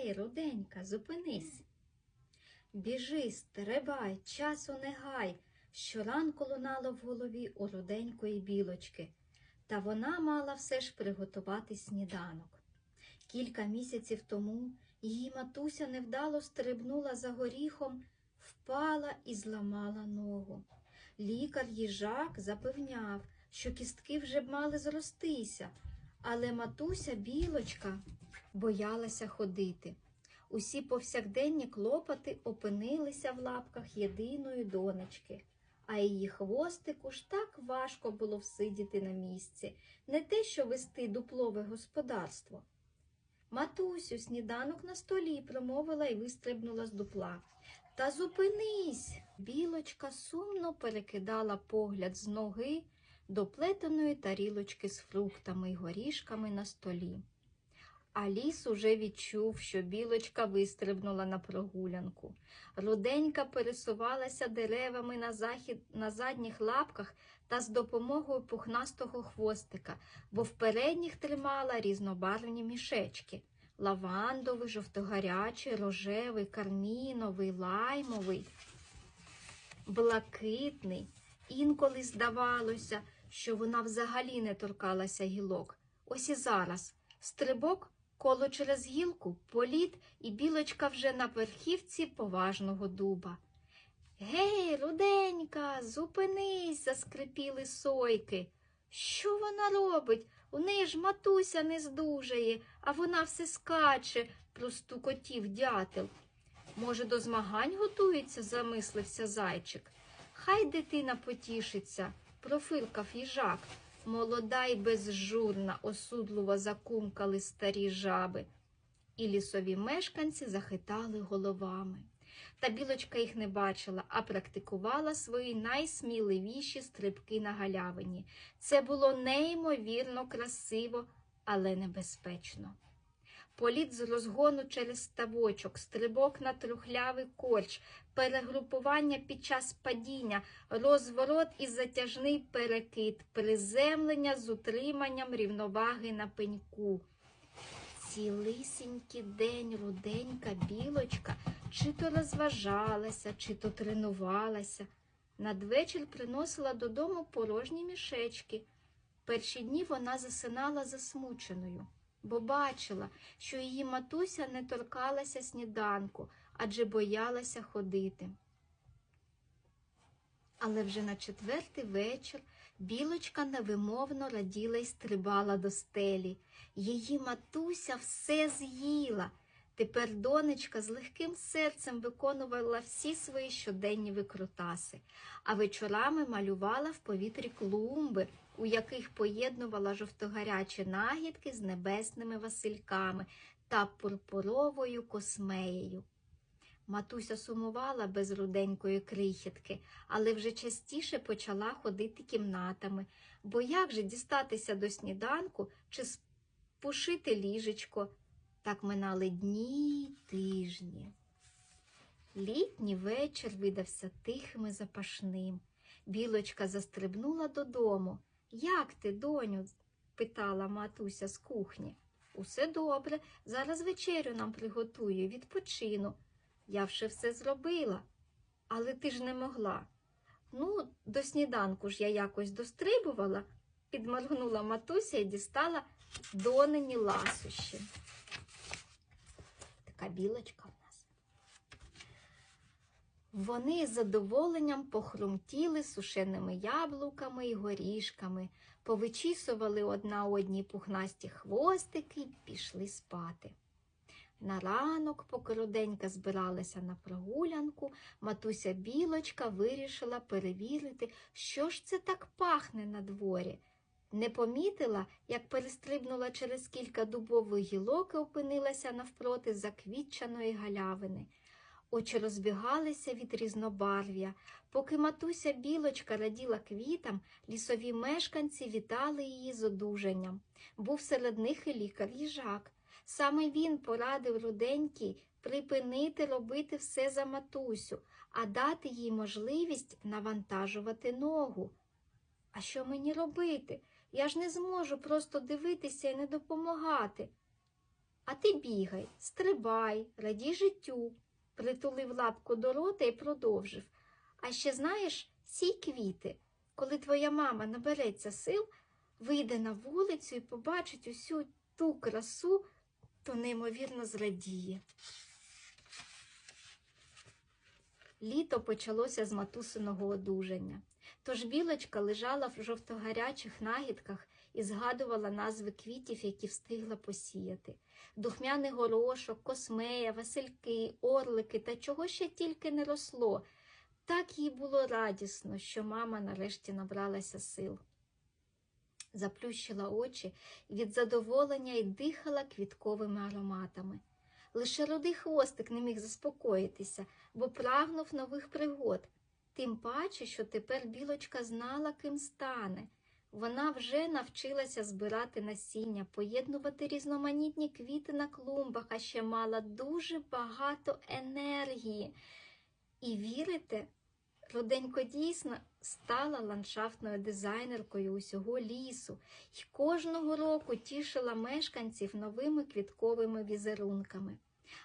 Гей, руденька, зупинись. Біжи, стрибай, часу не гай. Щоранку лунало в голові у руденької білочки, та вона мала все ж приготувати сніданок. Кілька місяців тому її матуся невдало стрибнула за горіхом, впала і зламала ногу. Лікар їжак запевняв, що кістки вже б мали зростися, але матуся білочка боялася ходити. Усі повсякденні клопоти опинилися в лапках єдиної донечки, а її хвостику ж так важко було всидіти на місці, не те, що вести дуплове господарство. Матусю, сніданок на столі промовила і вистрибнула з дупла. Та зупинись. Білочка сумно перекидала погляд з ноги до плетеної тарілочки з фруктами й горішками на столі. А ліс уже відчув, що білочка вистрибнула на прогулянку. Руденька пересувалася деревами на, захід, на задніх лапках та з допомогою пухнастого хвостика, бо в передніх тримала різнобарвні мішечки лавандовий, жовтогарячий, рожевий, карміновий, лаймовий, блакитний. Інколи здавалося, що вона взагалі не торкалася гілок. Ось і зараз стрибок, коло через гілку, політ, і білочка вже на верхівці поважного дуба. Гей, руденька, зупинись, заскрипіли сойки. Що вона робить? У неї ж матуся не здужає, а вона все скаче, простукотів дятел. Може, до змагань готується, замислився зайчик. Хай дитина потішиться, профиркав їжак. Молода й безжурна, осудливо закумкали старі жаби. І лісові мешканці захитали головами. Та білочка їх не бачила, а практикувала свої найсміливіші стрибки на галявині. Це було неймовірно красиво, але небезпечно. Політ з розгону через ставочок, стрибок на трухлявий корч, перегрупування під час падіння, розворот і затяжний перекид, приземлення з утриманням рівноваги на пеньку. Цілисінький день руденька білочка чи то розважалася, чи то тренувалася. Надвечір приносила додому порожні мішечки. Перші дні вона засинала засмученою, бо бачила, що її матуся не торкалася сніданку, адже боялася ходити. Але вже на четвертий вечір білочка невимовно раділа й стрибала до стелі. Її матуся все з'їла. Тепер донечка з легким серцем виконувала всі свої щоденні викрутаси, а вечорами малювала в повітрі клумби, у яких поєднувала жовтогарячі нагідки з небесними васильками та пурпуровою космеєю. Матуся сумувала без руденької крихітки, але вже частіше почала ходити кімнатами, бо як же дістатися до сніданку чи спушити ліжечко? Так минали дні й тижні. Літній вечір видався тихим і запашним. Білочка застрибнула додому. Як ти, доню? питала матуся з кухні. Усе добре, зараз вечерю нам приготую, відпочину. Я вже все зробила, але ти ж не могла. Ну, до сніданку ж я якось дострибувала, підморгнула матуся і дістала донені ласощі. Така білочка в нас. Вони з задоволенням похрумтіли сушеними яблуками і горішками, повичісували одна одній пухнасті хвостики і пішли спати. На ранок, поки руденька збиралася на прогулянку, матуся білочка вирішила перевірити, що ж це так пахне на дворі. Не помітила, як перестрибнула через кілька дубових гілок і опинилася навпроти заквітчаної галявини. Очі розбігалися від різнобарв'я. Поки матуся білочка раділа квітам, лісові мешканці вітали її з одужанням. Був серед них і лікар їжак. Саме він порадив руденькій припинити робити все за матусю, а дати їй можливість навантажувати ногу. А що мені робити? Я ж не зможу просто дивитися і не допомагати. А ти бігай, стрибай, радій життю, притулив лапку до рота і продовжив. А ще знаєш, сій квіти, коли твоя мама набереться сил, вийде на вулицю і побачить усю ту красу, то неймовірно зрадіє. Літо почалося з матусиного одужання. Тож білочка лежала в жовтогарячих нагідках і згадувала назви квітів, які встигла посіяти. Духмяний горошок, космея, васильки, орлики та чого ще тільки не росло. Так їй було радісно, що мама нарешті набралася сил. Заплющила очі від задоволення і дихала квітковими ароматами. Лише рудий хвостик не міг заспокоїтися, бо прагнув нових пригод. Тим паче, що тепер білочка знала, ким стане. Вона вже навчилася збирати насіння, поєднувати різноманітні квіти на клумбах, а ще мала дуже багато енергії. І вірите, Руденько дійсно стала ландшафтною дизайнеркою усього лісу і кожного року тішила мешканців новими квітковими візерунками.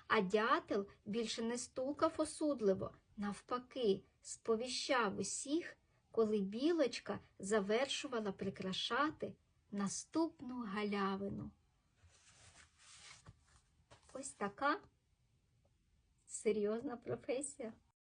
А дятел більше не стукав осудливо, навпаки, сповіщав усіх, коли білочка завершувала прикрашати наступну галявину. Ось така серйозна професія.